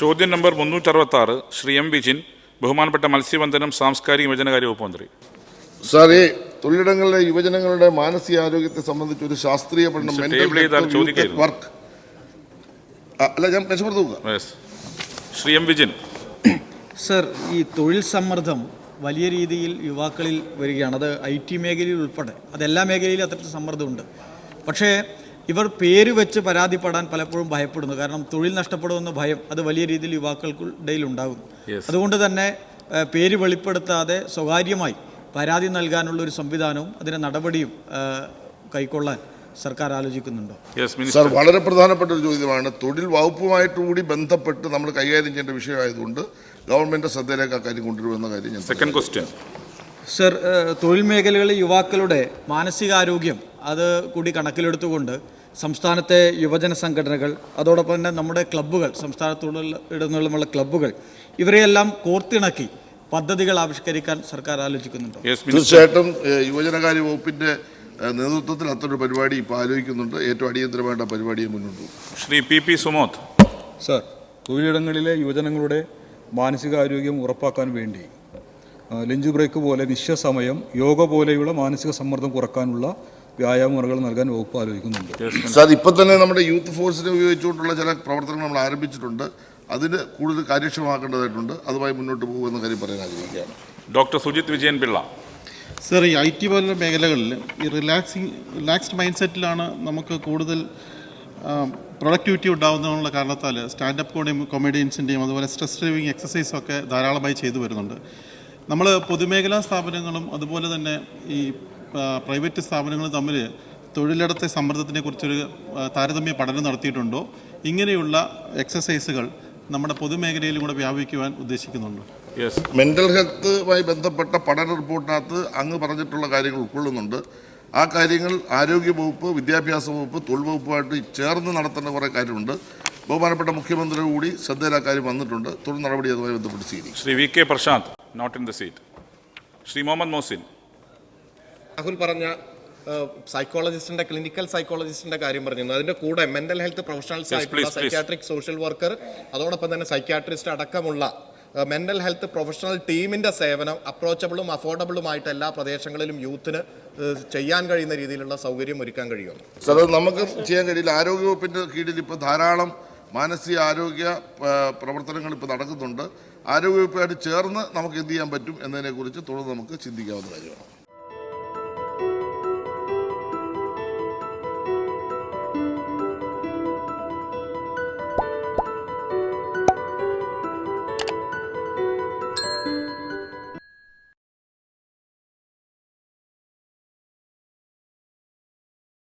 ചോദ്യം നമ്പർ മുന്നൂറ്ററുപത്തി ആറ് ശ്രീ എം വിജിൻ ബഹുമാനപ്പെട്ട മത്സ്യബന്ധനം സാംസ്കാരിക യുവജനകാര്യ വകുപ്പ് മന്ത്രി. സാർ ഈ തൊഴിലിടങ്ങളിലെ യുവജനങ്ങളുടെ മാനസികാരോഗ്യത്തെ സംബന്ധിച്ച് ഒരു ശാസ്ത്രീയ പഠനം വർക്ക് അല്ല ഞാൻ ശ്രീ എം വിജിൻ. സർ ഈ തൊഴിൽ സമ്മർദ്ദം വലിയ രീതിയിൽ യുവാക്കളിൽ വരികയാണ്. അത് ഐ ടി മേഖലയിൽ ഉൾപ്പെടെ. അതെല്ലാ മേഖലയിലും അത്തരത്തിൽ സമ്മർദ്ദമുണ്ട്. പക്ഷേ ഇവർ പേര് വെച്ച് പരാതിപ്പെടാൻ പലപ്പോഴും ഭയപ്പെടുന്നു. കാരണം തൊഴിൽ നഷ്ടപ്പെടുമെന്ന ഭയം അത് വലിയ രീതിയിൽ യുവാക്കൾക്കിടയിൽ ഉണ്ടാകുന്നു. അതുകൊണ്ട് തന്നെ പേര് വെളിപ്പെടുത്താതെ സ്വകാര്യമായി പരാതി നൽകാനുള്ള ഒരു സംവിധാനവും അതിന്റെ നടപടിയും കൈക്കൊള്ളാൻ സർക്കാർ ആലോചിക്കുന്നുണ്ടോ? സാർ വളരെ പ്രധാനപ്പെട്ട ഒരു ചോദ്യമാണ്. തൊഴിൽ വകുപ്പുമായിട്ട് കൂടി ബന്ധപ്പെട്ട് നമ്മൾ കൈകാര്യം ചെയ്യേണ്ട വിഷയമായതുകൊണ്ട് ഗവൺമെന്റ് ശ്രദ്ധയിലേക്ക് ആ കാര്യം കൊണ്ടുവരുമെന്ന കാര്യം ഞാൻ സെക്കൻഡ് ക്വസ്റ്റ്യൻ സർ തൊഴിൽ മേഖലകളിൽ യുവാക്കളുടെ മാനസികാരോഗ്യം അത് കൂടി കണക്കിലെടുത്തുകൊണ്ട് സംസ്ഥാനത്തെ യുവജന സംഘടനകൾ അതോടൊപ്പം തന്നെ നമ്മുടെ ക്ലബ്ബുകൾ സംസ്ഥാനത്തുള്ള ഇടങ്ങളിലുമുള്ള ക്ലബ്ബുകൾ ഇവരെയെല്ലാം കോർത്തിണക്കി പദ്ധതികൾ ആവിഷ്കരിക്കാൻ സർക്കാർ ആലോചിക്കുന്നുണ്ട്? തീർച്ചയായിട്ടും യുവജനകാര്യ വകുപ്പിന്റെ നേതൃത്വത്തിൽ അത്തരൊരു പരിപാടി ഇപ്പോൾ ആലോചിക്കുന്നുണ്ട്. ഏറ്റവും അടിയന്തരമായിട്ട് ആ പരിപാടിയെ മുന്നോട്ട് Shri P P Sumod sir തൊഴിലിടങ്ങളിലെ യുവജനങ്ങളുടെ മാനസികാരോഗ്യം ഉറപ്പാക്കാൻ വേണ്ടി ലഞ്ച് ബ്രേക്ക് പോലെ നിശ്ചയ സമയം യോഗ പോലെയുള്ള മാനസിക സമ്മർദ്ദം കുറക്കാനുള്ള വ്യായാമ മുറകൾ നൽകാൻ വകുപ്പ് ആലോചിക്കുന്നുണ്ട്. സാർ ഇപ്പം തന്നെ നമ്മുടെ യൂത്ത് ഫോഴ്സിനെ ഉപയോഗിച്ചുകൊണ്ടുള്ള ചില പ്രവർത്തനങ്ങൾ നമ്മൾ ആരംഭിച്ചിട്ടുണ്ട്. അതിന് കൂടുതൽ കാര്യക്ഷമമാക്കേണ്ടതായിട്ടുണ്ട്. അതുമായി മുന്നോട്ട് പോകുമെന്ന കാര്യം പറയാൻ ആഗ്രഹിക്കുകയാണ്. ഡോക്ടർ സുജിത് വിജയൻ പിള്ള സർ ഈ ഐ ടി പോലുള്ള മേഖലകളിൽ ഈ റിലാക്സിങ് റിലാക്സ്ഡ് മൈൻഡ് സെറ്റിലാണ് നമുക്ക് കൂടുതൽ പ്രൊഡക്ടിവിറ്റി ഉണ്ടാകുന്നതിനുള്ള കാരണത്താൽ സ്റ്റാൻഡപ്പ് കോമഡി കൊമേഡിയൻസിന്റെയും അതുപോലെ സ്ട്രെസ് റിലീവിങ് എക്സസൈസും ഒക്കെ ധാരാളമായി ചെയ്തു വരുന്നുണ്ട്. നമ്മൾ പൊതുമേഖലാ സ്ഥാപനങ്ങളും അതുപോലെ തന്നെ ഈ പ്രൈവറ്റ് സ്ഥാപനങ്ങൾ തമ്മിൽ തൊഴിലിടത്തെ സമ്മർദ്ദത്തിനെ കുറിച്ചൊരു താരതമ്യ പഠനം നടത്തിയിട്ടുണ്ടോ? ഇങ്ങനെയുള്ള എക്സസൈസുകൾ നമ്മുടെ പൊതുമേഖലയിലും കൂടെ വ്യാപിക്കുവാൻ ഉദ്ദേശിക്കുന്നുണ്ട്? യെസ് മെന്റൽ ഹെൽത്തുമായി ബന്ധപ്പെട്ട പഠന റിപ്പോർട്ടിനകത്ത് അങ്ങ് പറഞ്ഞിട്ടുള്ള കാര്യങ്ങൾ ഉൾക്കൊള്ളുന്നുണ്ട്. ആ കാര്യങ്ങൾ ആരോഗ്യ വകുപ്പ് വിദ്യാഭ്യാസ വകുപ്പ് തൊഴിൽ വകുപ്പുമായിട്ട് ചേർന്ന് നടത്തേണ്ട കുറേ കാര്യമുണ്ട്. ബഹുമാനപ്പെട്ട മുഖ്യമന്ത്രി കൂടി ശ്രദ്ധയിൽ ആ കാര്യം വന്നിട്ടുണ്ട്. തുടർ നടപടി അതുമായി ബന്ധപ്പെട്ട് സ്വീകരിക്കും. Shri V K Prashanth not in the seat Shri Muhammad Mohsin Rahul പറഞ്ഞ സൈക്കോളജിസ്റ്റിന്റെ ക്ലിനിക്കൽ സൈക്കോളജിസ്റ്റിന്റെ കാര്യം പറഞ്ഞിരുന്നു. അതിന്റെ കൂടെ മെന്റൽ ഹെൽത്ത് പ്രൊഫഷണൽസ് ആയിട്ടുള്ള. സൈക്യാട്രിക് സോഷ്യൽ വർക്കർ അതോടൊപ്പം തന്നെ സൈക്യാട്രിസ്റ്റ് അടക്കമുള്ള മെന്റൽ ഹെൽത്ത് പ്രൊഫഷണൽ ടീമിന്റെ സേവനം അപ്രോച്ചബിളും അഫോർഡബിളും ആയിട്ട് എല്ലാ പ്രദേശങ്ങളിലും യൂത്തിന് ചെയ്യാൻ കഴിയുന്ന രീതിയിലുള്ള സൗകര്യം ഒരുക്കാൻ കഴിയും. സാർ അത് നമുക്ക് ചെയ്യാൻ കഴിയില്ല. ആരോഗ്യവകുപ്പിന്റെ കീഴിൽ ഇപ്പോൾ ധാരാളം മാനസിക ആരോഗ്യ പ്രവർത്തനങ്ങൾ ഇപ്പോൾ നടക്കുന്നുണ്ട്. ആരോഗ്യവകുപ്പായിട്ട് ചേർന്ന് നമുക്ക് എന്ത് ചെയ്യാൻ പറ്റും എന്നതിനെക്കുറിച്ച് തുടർന്ന് നമുക്ക് ചിന്തിക്കാവുന്ന കാര്യമാണ്.